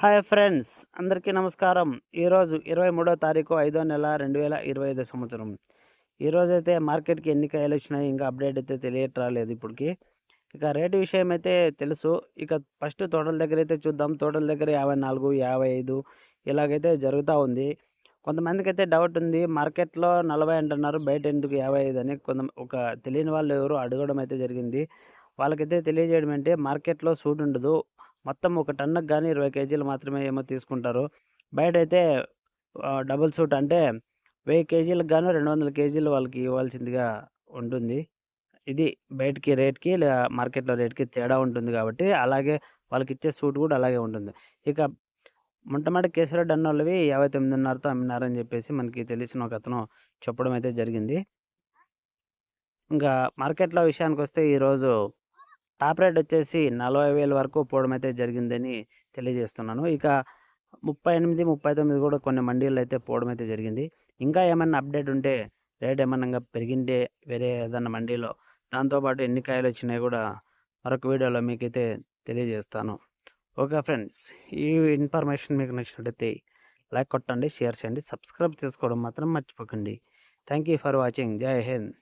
Hi friends అందరికీ నమస్కారం. ఈరోజు ఇరవై మూడో తారీఖు ఐదో నెల రెండు వేల ఇరవై ఐదో సంవత్సరం. ఈరోజైతే మార్కెట్కి ఎన్ని కాయలు వచ్చినాయి ఇంకా అప్డేట్ అయితే తెలియట్రాలేదు ఇప్పటికి. ఇక రేటు విషయం అయితే తెలుసు. ఇక ఫస్ట్ తోటల దగ్గర అయితే చూద్దాం. తోటల దగ్గర యాభై నాలుగు యాభై ఐదు ఇలాగైతే జరుగుతూ ఉంది. కొంతమందికి అయితే డౌట్ ఉంది. మార్కెట్లో నలభై అంటున్నారు. బయట ఎందుకు యాభై ఐదు అని కొంత ఒక తెలియని వాళ్ళు ఎవరు అడగడం అయితే జరిగింది. వాళ్ళకైతే తెలియజేయడం అంటే మార్కెట్లో సూట్ ఉండదు. మొత్తం ఒక టన్నుకు కానీ ఇరవై కేజీలు మాత్రమే ఏమో తీసుకుంటారు. బయట అయితే డబుల్ సూట్ అంటే వెయ్యి కేజీలకు గాను రెండు వందల కేజీలు వాళ్ళకి ఇవ్వాల్సిందిగా ఉంటుంది. ఇది బయటికి రేట్కి లేదా మార్కెట్లో రేట్కి తేడా ఉంటుంది కాబట్టి అలాగే వాళ్ళకి ఇచ్చే సూట్ కూడా అలాగే ఉంటుంది. ఇక మొట్టమొదటి కేసరెడ్డి అన్న వాళ్ళవి యాభై తొమ్మిదిన్నరతో అమ్మినారని చెప్పేసి మనకి తెలిసిన ఒక అతను చెప్పడం అయితే జరిగింది. ఇంకా మార్కెట్లో విషయానికి వస్తే ఈరోజు టాప్ రేట్ వచ్చేసి నలభై వేల వరకు పోవడం అయితే జరిగిందని తెలియజేస్తున్నాను. ఇక ముప్పై ఎనిమిది ముప్పై తొమ్మిది కూడా కొన్ని మండీలు అయితే పోవడం అయితే జరిగింది. ఇంకా ఏమన్నా అప్డేట్ ఉంటే రేట్ ఏమన్నా ఇంకా వేరే ఏదన్నా మండీలో దాంతోపాటు ఎన్ని కాయలు వచ్చినాయి కూడా మరొక వీడియోలో మీకైతే తెలియజేస్తాను. ఓకే ఫ్రెండ్స్ ఈ ఇన్ఫర్మేషన్ మీకు నచ్చినట్టయితే లైక్ కొట్టండి షేర్ చేయండి సబ్స్క్రైబ్ చేసుకోవడం మాత్రం మర్చిపోకండి. Thank you for watching. Jai Hind.